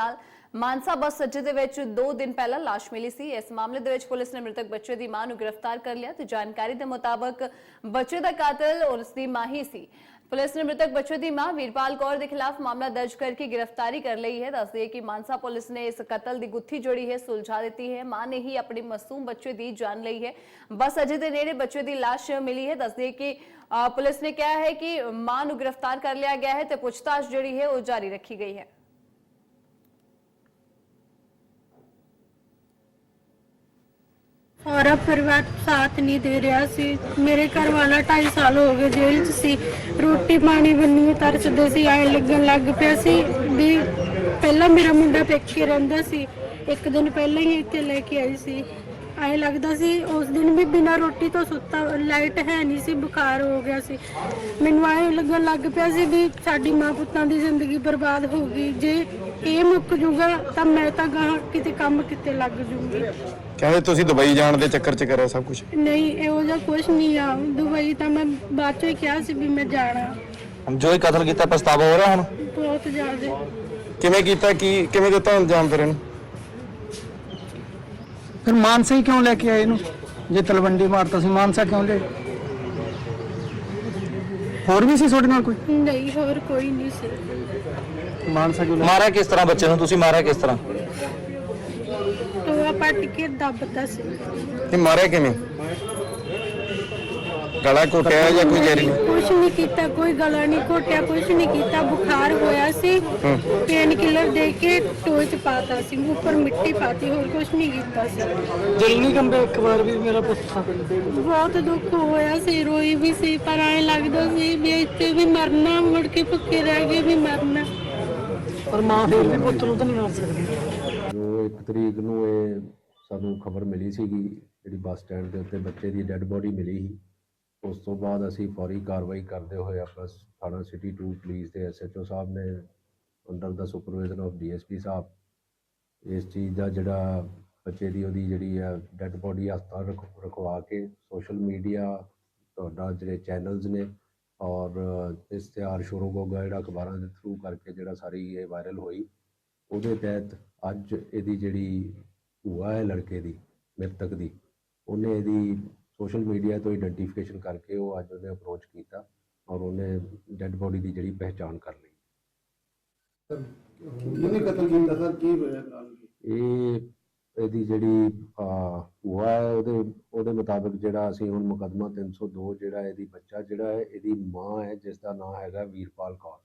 ਨਾਲ ਮਾਨਸਾ ਬੱਸ ਅੱਡੇ ਦੇ ਵਿੱਚ 2 ਦਿਨ ਪਹਿਲਾਂ ਲਾਸ਼ ਮਿਲੀ ਸੀ। ਇਸ ਮਾਮਲੇ ਦੇ ਵਿੱਚ ਪੁਲਿਸ ਨੇ ਮ੍ਰਿਤਕ ਬੱਚੇ ਦੀ ਮਾਂ ਨੂੰ ਗ੍ਰਿਫਤਾਰ ਕਰ ਲਿਆ ਤੇ ਜਾਣਕਾਰੀ ਦੇ ਮੁਤਾਬਕ ਬੱਚੇ ਦਾ ਕਾਤਲ ਉਸ ਦੀ ਮਾਂ ਹੀ ਸੀ। ਪੁਲਿਸ ਨੇ ਮ੍ਰਿਤਕ ਬੱਚੇ ਦੀ ਮਾਂ ਵੀਰਪਾਲ ਕੌਰ ਦੇ ਖਿਲਾਫ ਮਾਮਲਾ ਦਰਜ ਕਰਕੇ ਗ੍ਰਿਫਤਾਰੀ ਕਰ ਲਈ ਹੈ। ਦੱਸਦੇ ਕਿ ਮਾਨਸਾ ਪੁਲਿਸ ਨੇ ਇਸ ਕਤਲ ਦੀ ਗੁੱਥੀ ਜੋੜੀ ਹੈ ਸੁਲਝਾ ਦਿੱਤੀ ਹੈ। ਮਾਂ ਨੇ ਹੀ ਆਪਣੀ ਮਾਸੂਮ ਬੱਚੇ ਦੀ ਜਾਨ ਲਈ ਹੈ। ਬੱਸ ਅੱਡੇ ਦੇ ਨੇੜੇ ਬੱਚੇ ਦੀ ਲਾਸ਼ ਮਿਲੀ ਹੈ। ਦੱਸਦੇ ਕਿ ਅ, ਪੁਲਿਸ ਨੇ ਕਿਹਾ ਹੈ ਕਿ ਮਾਂ ਨੂੰ ਗ੍ਰਿਫਤਾਰ ਕਰ ਲਿਆ ਗਿਆ ਹੈ ਤੇ ਪੁੱਛਤਾਛ ਜਿਹੜੀ ਹੈ ਉਹ ਜਾਰੀ ਰੱਖੀ ਗਈ ਹੈ। ਸਾਰਾ ਪਰਿਵਾਰ ਸਾਥ ਨਹੀਂ ਦੇ ਰਿਹਾ ਸੀ। ਮੇਰੇ ਘਰ ਵਾਲਾ 2.5 ਸਾਲ ਹੋ ਗਏ ਜੇਲ੍ਹ 'ਚ ਸੀ। ਰੋਟੀ ਪਾਣੀ ਬੰਨੀ ਤਰਸਦੇ ਸੀ। ਆਏ ਲੱਗਣ ਲੱਗ ਪਿਆ ਸੀ ਵੀ ਪਹਿਲਾਂ ਮੇਰਾ ਮੁੰਡਾ ਪੇਕੇ ਰਹਿੰਦਾ ਸੀ। ਇੱਕ ਦਿਨ ਪਹਿਲਾਂ ਹੀ ਇੱਥੇ ਲੈ ਕੇ ਆਈ ਸੀ। ਐ ਲੱਗਦਾ ਸੀ ਉਸ ਦਿਨ ਵੀ ਬਿਨਾਂ ਰੋਟੀ ਤੋਂ ਸੁੱਤਾ, ਲਾਈਟ ਹੈ ਨਹੀਂ ਸੀ, ਬੁਖਾਰ ਹੋ ਗਿਆ ਸੀ। ਮੈਨੂੰ ਐ ਲੱਗਣ ਲੱਗ ਪਿਆ ਸੀ ਵੀ ਸਾਡੀ ਮਾਂ ਪੁੱਤਾਂ ਦੀ ਜ਼ਿੰਦਗੀ ਬਰਬਾਦ ਹੋ ਗਈ। ਜੇ ਇਹ ਮੁੱਕ ਜੂਗਾ ਤਾਂ ਮੈਂ ਤਾਂ ਗਾਹਾਂ ਕਿਤੇ ਕੰਮ ਕਿਤੇ ਲੱਗ ਜੂਗੀ। ਕਹਿੰਦੇ ਤੁਸੀਂ ਦੁਬਈ ਜਾਣ ਦੇ ਚੱਕਰ 'ਚ ਕਰਿਆ ਸਭ ਕੁਝ ਨਹੀਂ ਇਹੋ ਜਿਹਾ ਕੁਝ ਨਹੀਂ ਆ। ਦੁਬਈ ਤਾਂ ਮੈਂ ਬਾਅਦ ਚੋਂ ਹੀ ਕਿਹਾ ਸੀ ਵੀ ਮੈਂ ਜਾਣਾ। ਜੋ ਇਹ ਕਤਲ ਕੀਤਾ ਪਛਤਾਵਾ ਹੋ ਰਿਹਾ ਹੁਣ? ਬਹੁਤ ਜ਼ਿਆਦਾ। ਕਿਵੇਂ ਕੀਤਾ ਕੀ ਕਿਵੇਂ ਦਿੱਤਾ ਇਲਜ਼ਾਮ ਫਿਰ ਇਹਨੂੰ? ਫਿਰ ਮਾਨਸਾ ਹੀ ਕਿਉਂ ਲੈ ਕੇ ਆਏ ਇਹਨੂੰ? ਜੇ ਤਲਵੰਡੀ ਮਾਰਤਾ ਸੀ ਮਾਨਸਾ ਕਿਉਂ ਲੈ? ਹੋਰ ਵੀ ਸੀ ਤੁਹਾਡੇ ਨਾਲ ਕੋਈ? ਨਹੀਂ ਹੋਰ ਕੋਈ ਨਹੀਂ ਸੀ। ਮਾਨਸਾ ਕਿਉਂ ਮਾਰਿਆ ਕਿਸ ਤਰ੍ਹਾਂ ਬੱਚੇ ਨੂੰ? ਤੁਸੀਂ ਮਾਰਿਆ ਕਿਸ ਤਰ੍ਹਾਂ? ਟੋਆ ਪੱਟ ਕੇ ਦੱਬਤਾ ਸੀ। ਇਹ ਮਾਰਿਆ ਕਿਵੇਂ? ਗਲਾ ਘੋਟਿਆ ਜਾਂ ਕੋਈ ਜ਼ਹਿਰੀ ਕੁਝ ਨਹੀਂ ਕੀਤਾ ਕੋਈ ਗਲਾ ਨਹੀਂ ਘੋਟਿਆ ਕੁਝ ਨਹੀਂ ਕੀਤਾ। ਬੁਖਾਰ ਹੋਇਆ ਸੀ। ਪੇਨ ਕਿਲਰ ਦੇ ਕੇ ਟੋਏ ਚ ਪਾਤਾ ਸੀ। ਉੱਪਰ ਮਿੱਟੀ ਪਾਤੀ ਹੋਰ ਕੁਝ ਨਹੀਂ ਕੀਤਾ ਸੀ। ਦਿਲ ਨਹੀਂ ਕੰਬੇ ਇੱਕ ਵਾਰ ਵੀ ਮੇਰਾ ਪੁੱਤ ਬਹੁਤ ਦੁੱਖ ਹੋਇਆ ਸੀ ਰੋਈ ਵੀ ਸੀ ਪਰ ਐਂ ਲੱਗਦਾ ਸੀ ਵੀ ਇੱਥੇ ਵੀ ਮਰਨਾ ਮੁੜ ਕੇ ਭੁੱਖੇ ਰਹਿ ਕੇ ਵੀ ਮਰਨਾ। ਪਰ ਮਾਂ ਫਿਰ ਵੀ ਪੁੱਤ ਨੂੰ ਤਾਂ ਨਹੀਂ ਮਾਰ ਸਕਦੀ। ਜੋ ਇੱਕ ਤਰੀਕ ਨੂੰ ਇਹ ਸਾਨੂੰ ਖਬਰ ਮਿਲੀ ਸੀਗੀ ਜਿਹੜੀ ਬੱਸ ਸਟੈਂਡ ਦੇ ਉੱਤੇ ਬੱਚੇ ਦੀ ਡੈੱਡ ਬੋਡੀ ਮਿਲੀ ਸੀ। ਉਸ ਤੋਂ ਬਾਅਦ ਅਸੀਂ ਫੌਰੀ ਕਾਰਵਾਈ ਕਰਦੇ ਹੋਏ ਆਪਣਾ ਥਾਣਾ ਸਿਟੀ 2 ਪੁਲਿਸ ਦੇ ਐਸਐਚਓ ਸਾਹਿਬ ਨੇ ਅੰਡਰ ਦਾ ਸੁਪਰਵਿਜ਼ਨ ਆਫ ਡੀਐਸਪੀ ਸਾਹਿਬ, ਇਸ ਚੀਜ਼ ਦਾ ਜਿਹੜਾ ਬੱਚੇ ਦੀ ਉਹਦੀ ਜਿਹੜੀ ਹੈ ਡੈੱਡ ਬੋਡੀ ਹਸਪਤਾਲ ਰਖ- ਰਖਵਾ ਕੇ ਸੋਸ਼ਲ ਮੀਡੀਆ ਤੁਹਾਡਾ ਜਿਹੜੇ ਚੈਨਲਸ ਨੇ ਔਰ ਇਸ਼ਤਿਹਾਰ ਸ਼ੁਰੂ ਹੋ ਗਿਆ ਜਿਹੜਾ ਅਖਬਾਰਾਂ ਦੇ ਥਰੂ ਕਰਕੇ ਜਿਹੜਾ ਸਾਰੀ ਇਹ ਵਾਇਰਲ ਹੋਈ, ਉਹਦੇ ਤਹਿਤ ਅੱਜ ਇਹਦੀ ਜਿਹੜੀ ਭੂਆ ਹੈ ਲੜਕੇ ਦੀ, ਮ੍ਰਿਤਕ ਦੀ, ਉਹਨੇ ਇਹਦੀ ਸੋਸ਼ਲ ਮੀਡੀਆ ਤੋਂ ਆਇਡੈਂਟੀਫਿਕੇਸ਼ਨ ਕਰਕੇ ਉਹ ਅੱਜ ਉਹਨੇ ਅਪਰੋਚ ਕੀਤਾ ਔਰ ਉਹਨੇ ਡੈੱਡ ਬੋਡੀ ਦੀ ਜਿਹੜੀ ਪਹਿਚਾਣ ਕਰ ਲਈ। ਕਿਹਨੇ ਕਤਲ ਕੀਤਾ ਸਰ? ਕੀ ਹੋਇਆ ਨਾਲ? ਇਹ ਇਹਦੀ ਜਿਹੜੀ ਭੂਆ ਹੈ ਉਹਦੇ ਉਹਦੇ ਮੁਤਾਬਕ ਜਿਹੜਾ ਅਸੀਂ ਹੁਣ ਮੁਕੱਦਮਾ 302 ਜਿਹੜਾ ਇਹਦੀ ਬੱਚਾ ਜਿਹੜਾ ਹੈ ਇਹਦੀ ਮਾਂ ਹੈ ਜਿਸ ਦਾ ਨਾਮ ਹੈਗਾ ਵੀਰਪਾਲ ਕੌਰ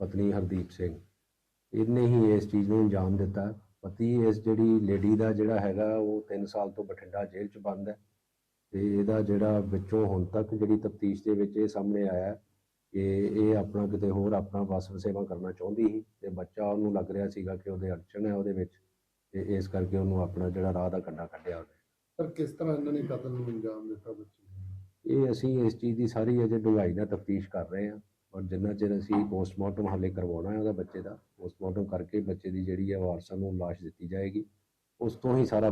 ਪਤਨੀ ਹਰਦੀਪ ਸਿੰਘ। ਇਹਨੇ ਹੀ ਇਸ ਚੀਜ਼ ਨੂੰ ਅੰਜਾਮ ਦਿੱਤਾ। ਪਤੀ ਇਸ ਜਿਹੜੀ ਲੇਡੀ ਦਾ ਜਿਹੜਾ ਹੈਗਾ ਉਹ 3 ਸਾਲ ਤੋਂ ਬਠਿੰਡਾ ਜੇਲ੍ਹ 'ਚ ਬੰਦ ਹੈ। ਤੇ ਇਹਦਾ ਜਿਹੜਾ ਵਿੱਚੋਂ ਹੁਣ ਤੱਕ ਜਿਹੜੀ ਤਫਤੀਸ਼ ਦੇ ਵਿੱਚ ਇਹ ਸਾਹਮਣੇ ਆਇਆ ਕਿ ਇਹ ਆਪਣਾ ਕਿਤੇ ਹੋਰ ਆਪਣਾ ਵਸ ਵਸੇਵਾ ਕਰਨਾ ਚਾਹੁੰਦੀ ਸੀ ਤੇ ਬੱਚਾ ਉਹਨੂੰ ਲੱਗ ਰਿਹਾ ਸੀਗਾ ਕਿ ਉਹਦੇ ਅੜਚਣ ਹੈ ਉਹਦੇ ਵਿੱਚ ਤੇ ਇਸ ਕਰਕੇ ਉਹਨੂੰ ਆਪਣਾ ਜਿਹੜਾ ਰਾਹ ਦਾ ਕੰਡਾ ਕੱਢਿਆ ਉਹਨੇ ਸਰ ਕਿਸ ਤਰ੍ਹਾਂ ਇਹਨਾਂ ਨੇ ਕਤਲ ਨੂੰ ਅੰਜਾਮ ਦਿੱਤਾ ਬੱਚੇ? ਇਹ ਅਸੀਂ ਇਸ ਚੀਜ਼ ਦੀ ਸਾਰੀ ਅਜੇ ਡੂੰਘਾਈ ਨਾਲ ਤਫਤੀਸ਼ ਕਰ ਰਹੇ ਹਾਂ ਔਰ ਜਿੰਨਾ ਚਿਰ ਅਸੀਂ ਪੋਸਟਮਾਰਟਮ ਹਾਲੇ ਕਰਵਾਉਣਾ ਹੈ ਉਹਦਾ ਬੱਚੇ ਦਾ ਪੋਸਟਮਾਰਟਮ ਕਰਕੇ ਬੱਚੇ ਦੀ ਜਿਹੜੀ ਹੈ ਵਾਰਸਾਂ ਨੂੰ ਲਾਸ਼ ਦਿੱਤੀ ਜਾਏਗੀ ਉਸ ਤੋਂ ਹੀ ਸਾਰਾ